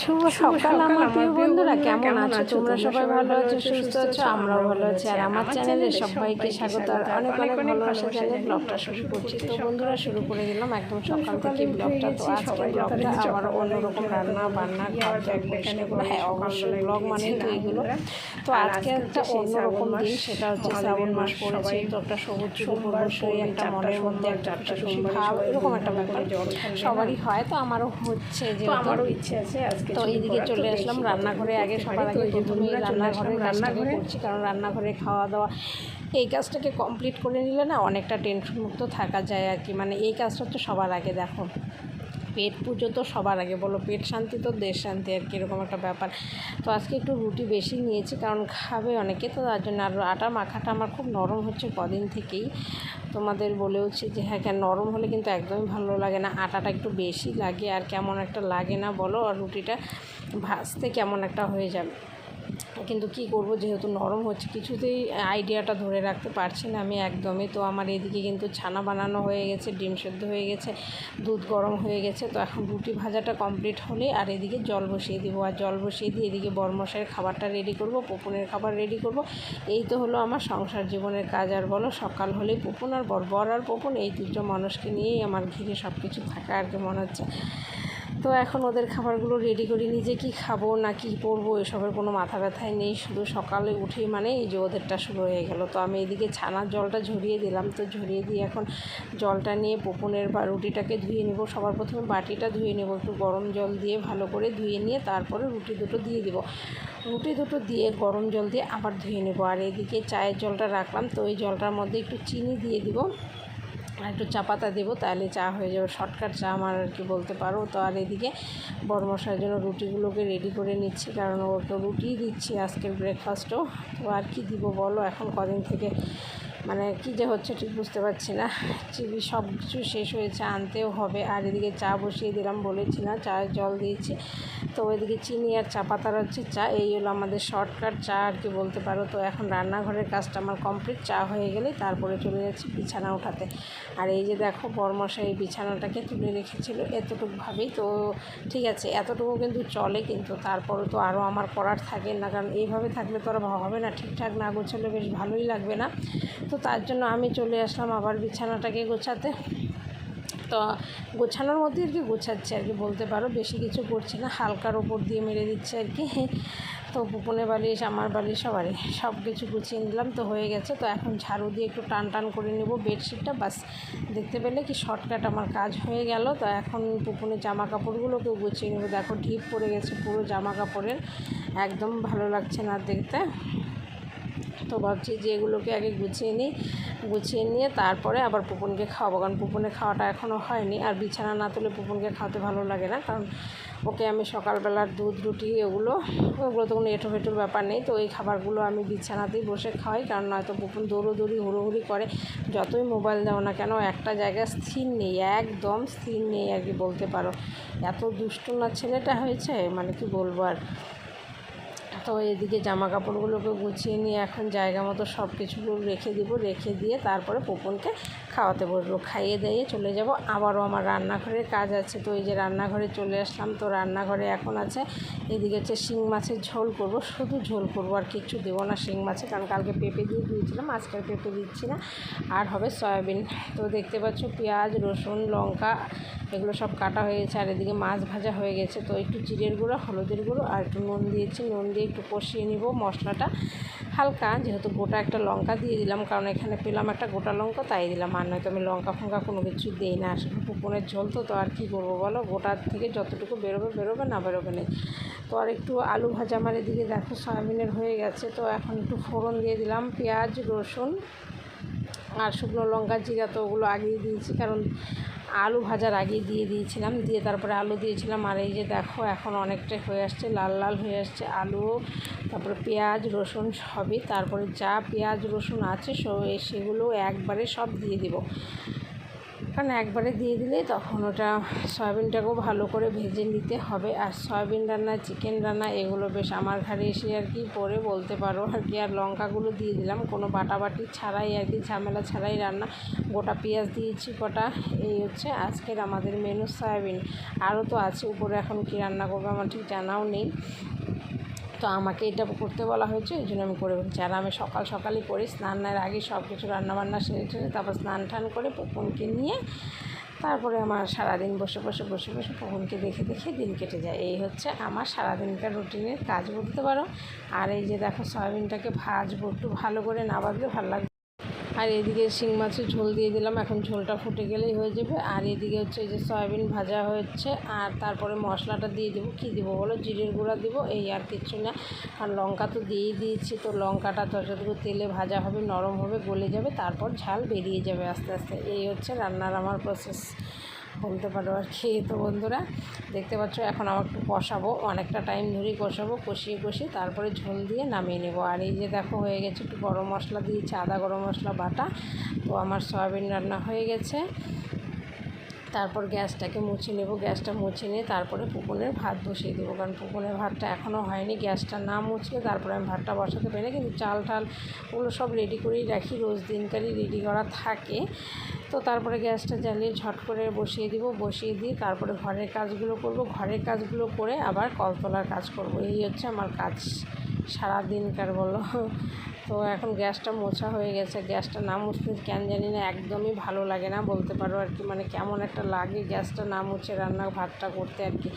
শুভ সকাল আমার প্রিয় বন্ধুরা কেমন আছো? তোমরা সবাই ভালো আছো সুস্থ আছো? আমরাও ভালো আছি। আর আমার চ্যানেলে সবাইকে স্বাগত। আর অনেক অনেক ভালোবাসা জানিয়ে ব্লগটা শুরু করছি। তো বন্ধুরা শুরু করে দিলাম একদম সকাল থেকে ব্লগটা। তো আজকে ব্লগটা আবার অন্যরকম রান্না বান্না খাওয়া হ্যাঁ অবশ্যই ব্লগ মানে তো এইগুলো তো আজকে একটা অন্যরকম দিন সেটা হচ্ছে শ্রাবণ মাস পড়েছে। তো একটা সবুজ সবুজ অবশ্যই একটা মনের মধ্যে একটা খুশি ভাব এরকম একটা ব্যাপার সবারই হয় তো আমারও হচ্ছে যে আমারও ইচ্ছে আছে আজকে তো এইদিকে চলে আসলাম রান্নাঘরে আগে সবার আগে প্রথমেই রান্নাঘরে রান্নাঘরে রান্নাঘরে। করছি কারণ রান্নাঘরে খাওয়া দাওয়া এই কাজটাকে কমপ্লিট করে নিলে না অনেকটা টেনশন মুক্ত থাকা যায় আর কি মানে এই কাজটা তো সবার আগে দেখো পেট পুজো তো সবার আগে বলো, পেট শান্তি তো দেশ শান্তি আর কি এরকম একটা ব্যাপার। তো আজকে একটু রুটি বেশি নিয়েছি, কারণ খাবে অনেকে, তো তার জন্য আর আটা মাখাটা আমার খুব নরম হচ্ছে কদিন থেকেই। তোমাদের বলেওছি যে হ্যাঁ কেন নরম হলে কিন্তু একদমই ভালো লাগে না, আটাটা একটু বেশি লাগে আর কেমন একটা লাগে না বলো, আর রুটিটা ভাজতে কেমন একটা হয়ে যাবে। কিন্তু কি করব, যেহেতু নরম হচ্ছে, কিছুতেই আইডিয়াটা ধরে রাখতে পারছি না আমি একদমই। তো আমার এদিকে কিন্তু ছানা বানানো হয়ে গেছে, ডিম সেদ্ধ হয়ে গেছে, দুধ গরম হয়ে গেছে, তো এখন রুটি ভাজাটা কমপ্লিট হলে আর এদিকে জল বসিয়ে দিব। আর জল বসিয়ে দিয়ে এদিকে বরমশাইয়ের খাবারটা রেডি করব, পুপুনের খাবার রেডি করব। এই তো হলো আমার সংসার জীবনের কাজ। আর বলো, সকাল হলেই পুপুন আর বর বর আর পুপুন, এই দুটো মানুষকে নিয়েই আমার ঘিরে সব কিছু থাকা আর কি মনে হচ্ছে। তো এখন ওদের খাবারগুলো রেডি করি। নিজে কি খাব, না কি পরবো, এসবের কোনো মাথা ব্যথাই নেই। শুধু সকালে উঠেই মানে এই যে ওদেরটা শুরু হয়ে গেল। তো আমি এদিকে ছানার জলটা ঝরিয়ে দিলাম। তো ঝরিয়ে দিয়ে এখন জলটা নিয়ে পুপুনের বা রুটিটাকে ধুয়ে নেব। সবার প্রথমে বাটিটা ধুয়ে নেব। একটু গরম জল দিয়ে ভালো করে ধুয়ে নিয়ে তারপরে রুটি দুটো দিয়ে দিব। রুটি দুটো দিয়ে গরম জল দিয়ে আবার ধুয়ে নেব। আর এদিকে চায়ের জলটা রাখলাম। তো ওই জলটার মধ্যে একটু চিনি দিয়ে দিব। আর একটু চা পাতা দেবো, তাহলে চা হয়ে যাবে। শর্টকাট চা আমার আর কি বলতে পারো। তো আর এদিকে বড় মশার জন্য রুটিগুলোকে রেডি করে নিচ্ছি, কারণ ওর তো রুটিই দিচ্ছি আজকের ব্রেকফাস্টও তো আর কি দিব বলো, এখন কদিন থেকে মানে কী যে হচ্ছে ঠিক বুঝতে পারছি না। চিবি সব কিছু শেষ হয়েছে, আনতেও হবে। আর এদিকে চা বসিয়ে দিলাম বলেছি না চায়ের জল দিয়েছি। তো ওইদিকে চিনি আর চা পাতার হচ্ছে চা, এই হলো আমাদের শর্টকাট চা আর কি বলতে পারো। তো এখন রান্নাঘরের কাজটা আমার কমপ্লিট, চা হয়ে গেলে তারপরে চলে যাচ্ছি বিছানা উঠাতে। আর এই যে দেখো বরমশা এই বিছানাটাকে তুলে রেখেছিল এতটুকুভাবেই। তো ঠিক আছে, এতটুকু কিন্তু চলে কিন্তু তারপরে তো আরও আমার করার থাকে না, কারণ এইভাবে থাকলে তো আর হবে না। ঠিকঠাক না গোছালে বেশ ভালোই লাগবে না। তো তার জন্য আমি চলে আসলাম আবার বিছানাটাকে গোছাতে। তো গোছানোর মধ্যে আর কি গোছাচ্ছে আর কি, বলতে পারো। বেশি কিছু করছি না, হালকার ওপর দিয়ে মেরে দিচ্ছে আর কি। তো পুপনে বালিশ, আমার বালিশ, সবারই। সব কিছু গুছিয়ে নিলাম, তো হয়ে গেছে। তো এখন ঝাড়ু দিয়ে একটু টান টান করে নেব বেডশিটটা। বাস, দেখতে পেলে কি শর্টকাট আমার কাজ হয়ে গেল। তো এখন পুপুনের জামা কাপড়গুলোকেও গুছিয়ে নেব। দেখো, ঢিপ পড়ে গেছে পুরো জামা কাপড়ের একদম ভালো লাগছে না দেখতে। তো ভাবছি যে এগুলোকে আগে গুছিয়ে নিই, গুছিয়ে নিয়ে তারপরে আবার পুপনকে খাওয়াবো। কারণ পুপনের খাওয়াটা এখনও হয়নি। আর বিছানা না তুলে পুপনকে খাওয়াতে ভালো লাগে না। কারণ ওকে আমি সকালবেলার দুধ, রুটি এগুলো, ওগুলো তো কোনো এঁটো ফেটোর ব্যাপার নেই। তো এই খাবারগুলো আমি বিছানাতেই বসে খাওয়াই। কারণ নয়তো পুপুন দৌড়োদৌড়ি, হুড়োহুড়ি করে। যতই মোবাইল দাও না কেন, একটা জায়গায় স্থির নেই, একদম স্থির নেই আর কি বলতে পারো। এত দুষ্টু না ছেলেটা হয়েছে মানে কি বলব আর। তো এদিকে জামা কাপড়গুলোকে গুছিয়ে নিয়ে এখন জায়গা মতো সব কিছুগুলো রেখে দিব। রেখে দিয়ে তারপরে পুপনকে খাওয়াতে বসবো, খাইয়ে দিয়ে চলে যাব। আবারও আমার রান্নাঘরের কাজ আছে। তো এই যে রান্নাঘরে চলে আসলাম। তো রান্নাঘরে এখন আছে, এদিকে হচ্ছে শিং মাছের ঝোল করব। শুধু ঝোল করব আর কিচ্ছু দেবো না শিং মাছে, কারণ কালকে পেঁপে দিয়ে দিয়েছিলাম আজকের পেঁপে দিচ্ছি না। আর হবে সয়াবিন। তো দেখতে পাচ্ছ পেঁয়াজ, রসুন, লঙ্কা, এগুলো সব কাটা হয়ে গেছে। আর এদিকে মাছ ভাজা হয়ে গেছে। তো একটু জিরের গুঁড়ো, হলুদের গুঁড়ো আর একটু নুন দিয়েছি। নুন দিয়ে একটু কষিয়ে নিব মশলাটা। হালকা, যেহেতু গোটা একটা লঙ্কা দিয়ে দিলাম, কারণ এখানে পেলাম একটা গোটা লঙ্কা, তাই দিলাম। আর নয়তো আমি লঙ্কা ফঙ্কা কোনো কিছু দিই না। আসলে কুপনের ঝোল তো তো আর কী করব বলো? গোটার থেকে যতটুকু বেরোবে বেরোবে না বেরোবে নেই। তো আর একটু আলু ভাজা আমার এদিকে দেখো, সয়াবিনের হয়ে গেছে। তো এখন একটু ফোড়ন দিয়ে দিলাম, পেঁয়াজ, রসুন আর শুকনো লঙ্কা জিরা তো ওগুলো আগিয়ে দিয়েছি। কারণ আলু ভাজার আগে দিয়ে দিয়েছিলাম, দিয়ে তারপরে আলু দিয়েছিলাম। আর এই যে দেখো, এখন অনেকটাই হয়ে আসছে, লাল লাল হয়ে আসছে আলু, তারপরে পেঁয়াজ, রসুন সবই। তারপরে যা পেঁয়াজ, রসুন আছে সেগুলো একবারে সব দিয়ে দিব। কারণ একবারে দিয়ে দিলে তখন ওটা সয়াবিনটাকেও ভালো করে ভেজে নিতে হবে। আর সয়াবিন রান্না, চিকেন রান্না এগুলো বেশ আমার ঘরে এসে আর কি পরে বলতে পারো আর কি। আর লঙ্কাগুলো দিয়ে দিলাম। কোনো বাটাবাটি ছাড়াই আর কি, ঝামেলা ছাড়াই রান্না। গোটা পেঁয়াজ দিয়েছি কটা, এই হচ্ছে আজকের আমাদের মেনু সয়াবিন। আরও তো আছে, উপরে এখন কি রান্না করব আমার ঠিক জানাও নেই। তো আমাকে এটা করতে বলা হয়েছে, এই জন্য আমি করে বলছি। আর আমি সকাল সকালই করি, স্নানের আগে সব কিছু রান্নাবান্না সেরে টেরে তারপর স্নান টান করে পপনকে নিয়ে তারপরে আমার সারাদিন বসে বসে বসে বসে পুকুনকে দেখে দেখে দিন কেটে যায়। এই হচ্ছে আমার সারাদিনকার রুটিনের কাজ বলতে পারো। আর এই যে দেখো, সয়াবিনটাকে ভাজবো, একটু ভালো করে না বাজলে ভালো লাগবে আর এদিকে শিং মাছের ঝোল দিয়ে দিলাম। এখন ঝোলটা ফুটে গেলেই হয়ে যাবে। আর এদিকে হচ্ছে যে সয়াবিন ভাজা হচ্ছে আর তারপরে মশলাটা দিয়ে দেবো। কী দেবো বলো? জিরের গুঁড়া দেবো। এই আর কিচ্ছু না। আর লঙ্কা তো দিয়েই দিয়েছি। তো লঙ্কাটা যতটুকু তেলে ভাজা হবে, নরম হবে, গলে যাবে। তারপর ঝাল বেরিয়ে যাবে আস্তে আস্তে। এই হচ্ছে রান্নার আমার প্রসেস বলতে পারো আর কি। তো বন্ধুরা, দেখতে পাচ্ছ এখন আমার একটু কষাবো, অনেকটা টাইম ধরেই কষাবো, কষিয়ে কষিয়ে তারপরে ঝোল দিয়ে নামিয়ে নেব। আর এই যে দেখো হয়ে গেছে একটু গরম মশলা দিয়েছি, আদা গরম মশলা বাটা। তো আমার সয়াবিন রান্না হয়ে গেছে। তারপর গ্যাসটাকে মুছে নেব, গ্যাসটা মুছে নিয়ে তারপরে পুকুনের ভাত বসিয়ে দেবো। কারণ পুকুনের ভাতটা এখনও হয়নি, গ্যাসটা না মুছলে তারপরে আমি ভাতটা বসাতে পারি না। কিন্তু চাল টাল ওগুলো সব রেডি করেই রাখি, রোজ দিনকারই রেডি করা থাকে। তো তারপরে গ্যাসটা জ্বালিয়ে ঝট করে বসিয়ে দিব, বসিয়ে দিয়ে তারপরে ঘরের কাজগুলো করব। ঘরের কাজগুলো করে আবার কল তোলার কাজ করব। এই হচ্ছে আমার কাজ। সারা দিনকার বলো। তো এখন গ্যাসটা মোছা হয়ে গেছে। গ্যাসটা না মুছতে কেন জানি না, একদমই ভালো লাগে না বলতে পারো আর কি। মানে কেমন একটা লাগে গ্যাসটা না মুছে রান্না ভাতটা করতে আর কি।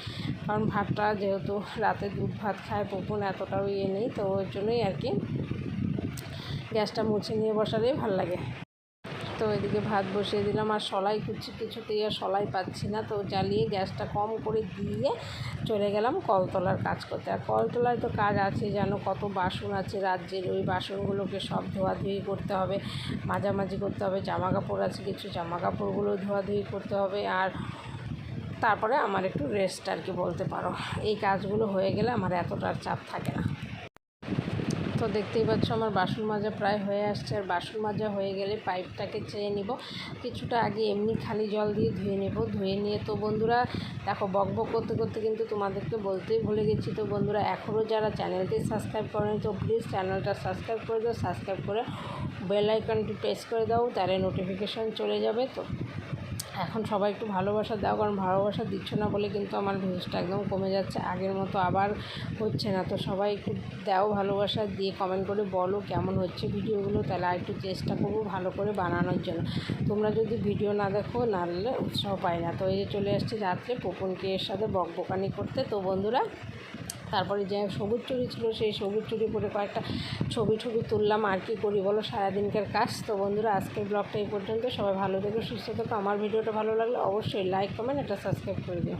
কারণ ভাতটা যেহেতু রাতে দুধ ভাত খায় পপুন এতটাও ইয়ে নেই। তো ওই জন্যই আর কি গ্যাসটা মুছে নিয়ে বসালেই ভালো লাগে। তো এদিকে ভাত বসিয়ে দিলাম আর সলাই কুচি কিছুতেই, আর সলাই পাচ্ছি না। তো জ্বালিয়ে গ্যাসটা কম করে দিয়ে চলে গেলাম কলতলার কাজ করতে। আর কলতলায় তো কাজ আছে যেন কত বাসন আছে রাজ্যের। ওই বাসনগুলোকে সব ধোয়াধুয়ি করতে হবে, মাঝামাঝি করতে হবে জামা কাপড় আছে কিছু জামা কাপড়গুলো ধোয়াধুয়ি করতে হবে। আর তারপরে আমার একটু রেস্ট আর কি বলতে পারো। এই কাজগুলো হয়ে গেলে আমার এতটার চাপ থাকে না। তো দেখতেই পাচ্ছ আমার বাসন মাজা প্রায় হয়ে আসছে। আর বাসন মাজা হয়ে গেলে পাইপটাকে চেয়ে নিব। কিছুটা আগে এমনি খালি জল দিয়ে ধুয়ে নেব। ধুয়ে নিয়ে তো বন্ধুরা, দেখো বক বক করতে করতে কিন্তু তোমাদেরকে বলতেই ভুলে গেছি। তো বন্ধুরা, এখনও যারা চ্যানেলটি সাবস্ক্রাইব করেনি, তো প্লিজ চ্যানেলটা সাবস্ক্রাইব করে দাও। সাবস্ক্রাইব করে বেল আইকনটি প্রেস করে দাও। তাহলে নোটিফিকেশান চলে যাবে। তো এখন সবাই একটু ভালোবাসা দাও, কারণ ভালোবাসা দিচ্ছ না বলে কিন্তু আমার ভিউজটা একদম কমে যাচ্ছে। আগের মতো আবার হচ্ছে না। তো সবাই একটু দাও ভালোবাসা, দিয়ে কমেন্ট করে বলো কেমন হচ্ছে ভিডিওগুলো। তাহলে আর একটু চেষ্টা করব ভালো করে বানানোর জন্য। তোমরা যদি ভিডিও না দেখো নাহলে উৎসাহ পাই না। তো এই যে চলে আসছি রাত্রে, পুপুনকে এর সাথে বকবকানি করতে। তো বন্ধুরা তারপরে যে সবুজ চুরি ছিল, সেই সবুজ চুরি পরে কয়েকটা ছবি ছবি তুললাম, আর কি করি বলো? সারাদিনকার কাজ। তো বন্ধুরা, আজকের ব্লগটা এই পর্যন্ত। সবাই ভালো থেকো, সুস্থ থেকো। আমার ভিডিওটা ভালো লাগলে অবশ্যই লাইক কমেন্ট একটা সাবস্ক্রাইব করে দিও।